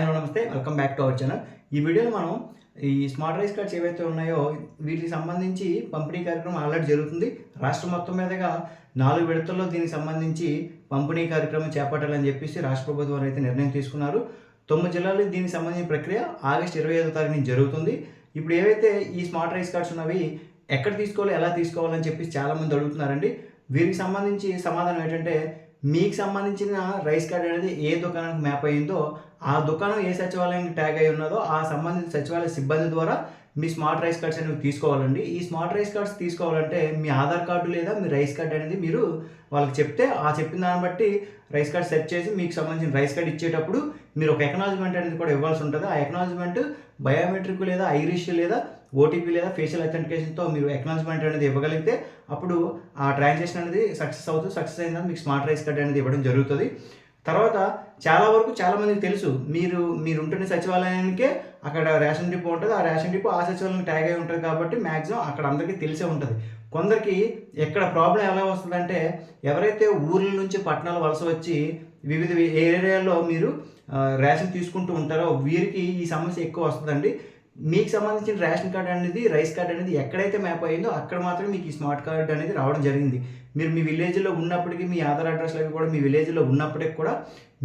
Hello నమస్తే. Welcome back to our channel ఈ వీడియోలో మనం ఈ స్మార్ట్ రైస్ కార్డ్స్ ఏవైతే ఉన్నాయో వీటికి సంబంధించి పంపిణీ కార్యక్రమం ఆల్రెడీ జరుగుతుంది. రాష్ట్రం మొత్తం మీదుగా నాలుగు విడతల్లో దీనికి సంబంధించి పంపిణీ కార్యక్రమం చేపట్టాలని చెప్పేసి రాష్ట్ర ప్రభుత్వం అయితే నిర్ణయం తీసుకున్నారు. తొమ్మిది జిల్లాలు దీనికి సంబంధించిన ప్రక్రియ ఆగస్ట్ ఇరవై ఐదో తారీఖు నుంచి జరుగుతుంది. ఇప్పుడు ఏవైతే ఈ స్మార్ట్ రైస్ కార్డ్స్ ఉన్నవి ఎక్కడ తీసుకోవాలి ఎలా తీసుకోవాలని చెప్పేసి చాలామంది అడుగుతున్నారండి. వీరికి సంబంధించి సమాధానం ఏంటంటే మీకు సంబంధించిన రైస్ కార్డ్ అనేది ఏ దుకాణానికి మ్యాప్ అయ్యిందో ఆ దుకాణం ఏ సచివాలయానికి ట్యాగ్ అయి ఉన్నదో ఆ సంబంధిత సచివాలయ సిబ్బంది ద్వారా మీ స్మార్ట్ రైస్ కార్డ్స్ అనేవి తీసుకోవాలండి. ఈ స్మార్ట్ రైస్ కార్డ్స్ తీసుకోవాలంటే మీ ఆధార్ కార్డు లేదా మీ రైస్ కార్డ్ అనేది మీరు వాళ్ళకి చెప్తే ఆ చెప్పిన దాన్ని బట్టి రైస్ కార్డ్ సెట్ చేసి మీకు సంబంధించిన రైస్ కార్డ్ ఇచ్చేటప్పుడు మీరు ఒక ఎకనాలజ్మెంట్ అనేది కూడా ఇవ్వాల్సి ఉంటుంది. ఆ ఎకనాలజ్మెంట్ బయోమెట్రిక్ లేదా ఐరిష్ లేదా ఓటీపీ లేదా ఫేషియల్ అథెంటికేషన్తో మీరు ఎకనాలజ్మెంట్ అనేది ఇవ్వగలిగితే అప్పుడు ఆ ట్రాన్సాక్షన్ అనేది సక్సెస్ అవుతుంది సక్సెస్ అయిందని మీకు స్మార్ట్ రైస్ కార్డ్ అనేది ఇవ్వడం జరుగుతుంది. తర్వాత చాలా వరకు చాలా మందికి తెలుసు. మీరు మీరు ఉంటున్న సచివాలయానికే అక్కడ రేషన్ డిపో ఉంటుంది. ఆ రేషన్ డిపో ఆ సచివాలయం ట్యాగ్ అయి ఉంటుంది కాబట్టి మ్యాక్సిమం అక్కడ అందరికీ తెలిసే ఉంటుంది. కొందరికి ఎక్కడ ప్రాబ్లం ఎలా వస్తుందంటే ఎవరైతే ఊర్ల నుంచి పట్టణాలు వలస వచ్చి వివిధ ఏరియాల్లో మీరు రేషన్ తీసుకుంటూ ఉంటారో వీరికి ఈ సమస్య ఎక్కువ వస్తుందండి. మీకు సంబంధించిన రేషన్ కార్డ్ అనేది రైస్ కార్డ్ అనేది ఎక్కడైతే మ్యాప్ అయ్యిందో అక్కడ మాత్రమే మీకు ఈ స్మార్ట్ కార్డ్ అనేది రావడం జరిగింది. మీరు మీ విలేజ్లో ఉన్నప్పటికీ మీ ఆధార్ అడ్రస్లు అవి కూడా మీ విలేజ్లో ఉన్నప్పటికీ కూడా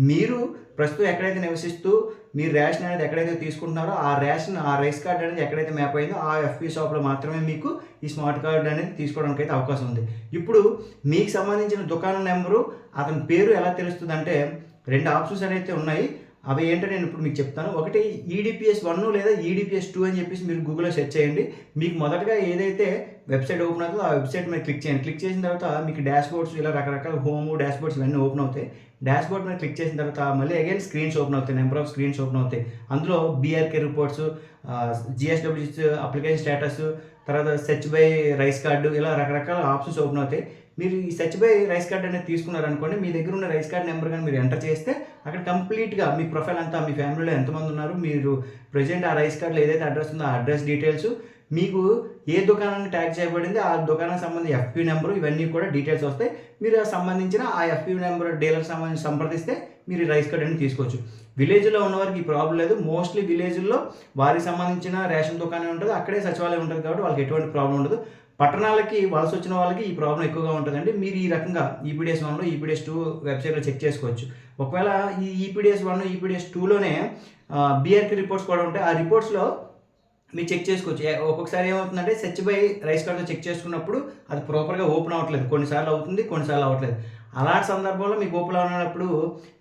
మీరు ప్రస్తుతం ఎక్కడైతే నివసిస్తూ మీరు రేషన్ అనేది ఎక్కడైతే తీసుకుంటున్నారో ఆ రేషన్ ఆ రైస్ కార్డ్ అనేది ఎక్కడైతే మ్యాప్ అయిందో ఆ ఎఫ్పీ షాప్లో మాత్రమే మీకు ఈ స్మార్ట్ కార్డ్ అనేది తీసుకోవడానికి అయితే అవకాశం ఉంది. ఇప్పుడు మీకు సంబంధించిన దుకాణం నెంబరు అతని పేరు ఎలా తెలుస్తుంది అంటే రెండు ఆప్షన్స్ అయితే ఉన్నాయి. అవి ఏంటో నేను ఇప్పుడు మీకు చెప్తాను. ఒకటి ఈడిపిఎస్ వన్ లేదా ఈడిపిఎస్ టూ అని చెప్పేసి మీరు గూగుల్లో సెర్చ్ చేయండి. మీకు మొదటగా ఏదైతే వెబ్సైట్ ఓపెన్ అవుతుందో ఆ వెబ్సైట్ మీద క్లిక్ చేయండి. క్లిక్ చేసిన తర్వాత మీకు డాష్ బోర్డ్స్ ఇలా రకరకాల హోమ్ డాష్ బోర్డ్స్ ఇవన్నీ ఓపెన్ అవుతాయి. డాష్ బోర్డ్ మీద క్లిక్ చేసిన తర్వాత మళ్ళీ అగైన్ స్క్రీన్స్ ఓపెన్ అవుతాయి. నెంబర్ ఆఫ్ స్క్రీన్స్ ఓపెన్ అవుతాయి. అందులో BRK reports GSWS application status తర్వాత సెర్చ్ బై రైస్ కార్డు ఇలా రకరకాల ఆప్షన్స్ ఓపెన్ అవుతాయి. మీరు ఈ సెర్చ్ బై రైస్ కార్డ్ అనేది తీసుకున్నారనుకోండి మీ దగ్గర ఉన్న రైస్ కార్డ్ నెంబర్ కానీ మీరు ఎంటర్ చేస్తే అక్కడ కంప్లీట్గా మీ ప్రొఫైల్ అంతా మీ ఫ్యామిలీలో ఎంతమంది ఉన్నారు మీరు ప్రజెంట్ ఆ రైస్ కార్డులో ఏదైతే అడ్రస్ ఉందో ఆ అడ్రస్ డీటెయిల్స్ మీకు ఏ దుకాణానికి ట్యాగ్ చేయబడింది ఆ దుకాణానికి సంబంధించి ఎఫ్పి నెంబరు ఇవన్నీ కూడా డీటెయిల్స్ వస్తాయి. మీరు సంబంధించిన ఆ ఎఫ్పి నెంబర్ డీలర్ సంబంధించి సంప్రదిస్తే మీరు ఈ రైస్ కార్డ్ అనేది తీసుకోవచ్చు. విలేజ్లో ఉన్నవారికి ఈ ప్రాబ్లం లేదు. మోస్ట్లీ విలేజ్లో వారికి సంబంధించిన రేషన్ దుకాణం ఉంటుంది అక్కడే సచివాలయం ఉంటుంది కాబట్టి వాళ్ళకి ఎటువంటి ప్రాబ్లం ఉండదు. పట్టణాలకి వలస వచ్చిన వాళ్ళకి ఈ ప్రాబ్లం ఎక్కువగా ఉంటుందండి. మీరు ఈ రకంగా ఈపీడిఎస్ వన్లో ఈపీడిఎస్ టూ వెబ్సైట్లో చెక్ చేసుకోవచ్చు. ఒకవేళ ఈ ఈపీడిఎస్ వన్ ఈపీడిఎస్ టూలోనే బీఆర్కి రిపోర్ట్స్ కూడా ఉంటాయి ఆ రిపోర్ట్స్లో మీరు చెక్ చేసుకోవచ్చు. ఒక్కొక్కసారి ఏమవుతుందంటే సెర్చ్ బై రైస్ కార్డ్తో చెక్ చేసుకున్నప్పుడు అది ప్రాపర్గా ఓపెన్ అవ్వట్లేదు. కొన్నిసార్లు అవుతుంది కొన్నిసార్లు అవ్వట్లేదు. అలాంటి సందర్భంలో మీకు ఓపెన్ అవ్వనప్పుడు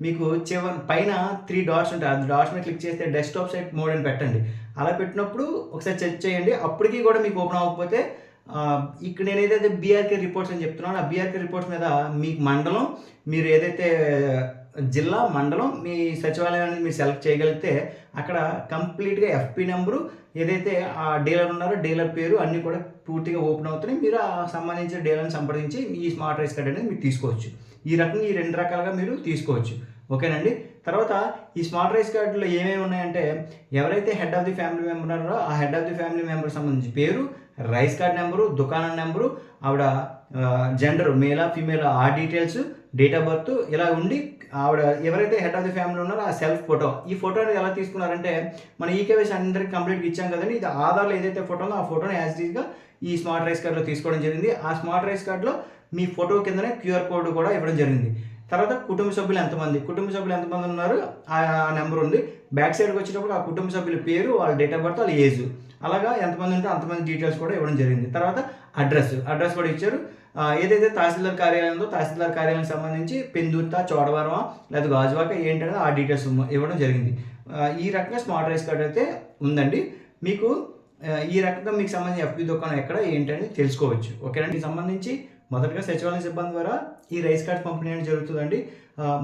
మీకు చివ పైన త్రీ డాట్స్ ఉంటాయి. ఆ డాట్స్ మీద క్లిక్ చేస్తే డెస్క్టాప్ సైట్ మోడ్ అని పెట్టండి. అలా పెట్టినప్పుడు ఒకసారి చెక్ చేయండి. అప్పటికీ కూడా మీకు ఓపెన్ అవ్వకపోతే ఇక్కడ నేను ఏదైతే బీఆర్కే రిపోర్ట్స్ అని చెప్తున్నాను. ఆ బీఆర్కే రిపోర్ట్స్ మీద మీకు మండలం మీరు ఏదైతే జిల్లా మండలం మీ సచివాలయాన్ని మీరు సెలెక్ట్ చేయగలిగితే అక్కడ కంప్లీట్గా ఎఫ్పి నెంబరు ఏదైతే ఆ డీలర్ ఉన్నారో డీలర్ పేరు అన్నీ కూడా పూర్తిగా ఓపెన్ అవుతున్నాయి. మీరు ఆ సంబంధించిన డీలర్ని సంప్రదించి ఈ స్మార్ట్ రైస్ కార్డ్ అనేది మీరు తీసుకోవచ్చు. ఈ రకంగా ఈ రెండు రకాలుగా మీరు తీసుకోవచ్చు. ఓకేనండి? తర్వాత ఈ స్మార్ట్ రైస్ కార్డులో ఏమేమి ఉన్నాయంటే ఎవరైతే head of the family member ఉన్నారో ఆ head of the family member సంబంధించి పేరు రైస్ కార్డ్ నెంబరు దుకాణం నెంబరు ఆవిడ జెండర్ మేలా ఫీమేల్ ఆ డీటెయిల్స్ డేట్ ఆఫ్ బర్త్ ఇలా ఉండి ఆవిడ ఎవరైతే హెడ్ ఆఫ్ ది ఫ్యామిలీ ఉన్నారో ఆ సెల్ఫ్ ఫోటో ఈ ఫోటో అనేది ఎలా తీసుకున్నారంటే మన ఈకేవైసీ అందరికి కంప్లీట్గా ఇచ్చాం కదండి. ఇది ఆధార్లో ఏదైతే ఫోటో ఉందో ఆ ఫోటోని యాజ్గా ఈ స్మార్ట్ రైస్ కార్డులో తీసుకోవడం జరిగింది. ఆ స్మార్ట్ రైస్ కార్డులో మీ ఫోటో కిందనే క్యూఆర్ కోడ్ కూడా ఇవ్వడం జరిగింది. తర్వాత కుటుంబ సభ్యులు ఎంతమంది? కుటుంబ సభ్యులు ఎంతమంది ఉన్నారు? ఆ నెంబర్ ఉంది. బ్యాక్ సైడ్కి వచ్చేటప్పుడు ఆ కుటుంబ సభ్యుల పేరు వాళ్ళ డేట్ ఆఫ్ బర్త్ వాళ్ళ ఏజ్. అలాగా ఎంతమంది ఉంటే అంతమంది డీటెయిల్స్ కూడా ఇవ్వడం జరిగింది. తర్వాత అడ్రస్. అడ్రస్ కూడా ఇచ్చారు. ఏదైతే తహసీల్దార్ కార్యాలయం ఉందో తహసీల్దార్ కార్యాలయం సంబంధించి పెందుర్త చోడవరం లేదా గాజువాక ఏంటనేది ఆ డీటెయిల్స్ ఇవ్వడం జరిగింది. ఈ రకంగా స్మార్ట్ రైస్ కార్డ్ అయితే ఉందండి. మీకు ఈ రకంగా మీకు సంబంధించి ఎఫ్పి దుకాణం ఎక్కడ ఏంటనేది తెలుసుకోవచ్చు. ఓకేనా? దీనికి సంబంధించి మొదటగా సచివాలయ సిబ్బంది ద్వారా ఈ రైస్ కార్డ్ పంపిణీ అనేది జరుగుతుందండి.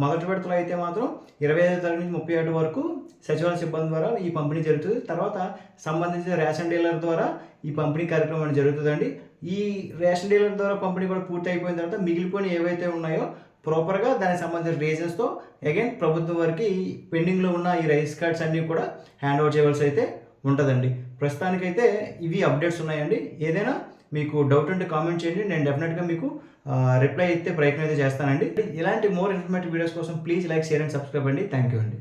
మొదటి విడతలో అయితే మాత్రం ఇరవై ఐదో తారీఖు నుంచి ముప్పై ఏడు వరకు సచివాలయ సిబ్బంది ద్వారా ఈ పంపిణీ జరుగుతుంది. తర్వాత సంబంధించిన రేషన్ డీలర్ ద్వారా ఈ పంపిణీ కార్యక్రమం అనేది జరుగుతుందండి. ఈ రేషన్ డీలర్ ద్వారా పంపిణీ కూడా పూర్తి అయిపోయిన తర్వాత మిగిలిపోయిన ఏవైతే ఉన్నాయో ప్రాపర్గా దానికి సంబంధించిన రీజన్స్తో అగైన్ ప్రభుత్వం వారికి పెండింగ్లో ఉన్న ఈ రైస్ కార్డ్స్ అన్నీ కూడా హ్యాండ్ ఓవర్ చేయవలసి అయితే ఉంటుందండి. ప్రస్తుతానికైతే ఇవి అప్డేట్స్ ఉన్నాయండి. ఏదైనా మీకు డౌట్ ఉంటే కామెంట్ చేయండి. నేను డెఫినెట్గా మీకు రిప్లై ఇస్తే ప్రయత్నం అయితే చేస్తానండి. ఇలాంటి మోర్ ఇన్ఫర్మేటివ్ వీడియోస్ కోసం please like share and subscribe అండి. థ్యాంక్ యూ అండి.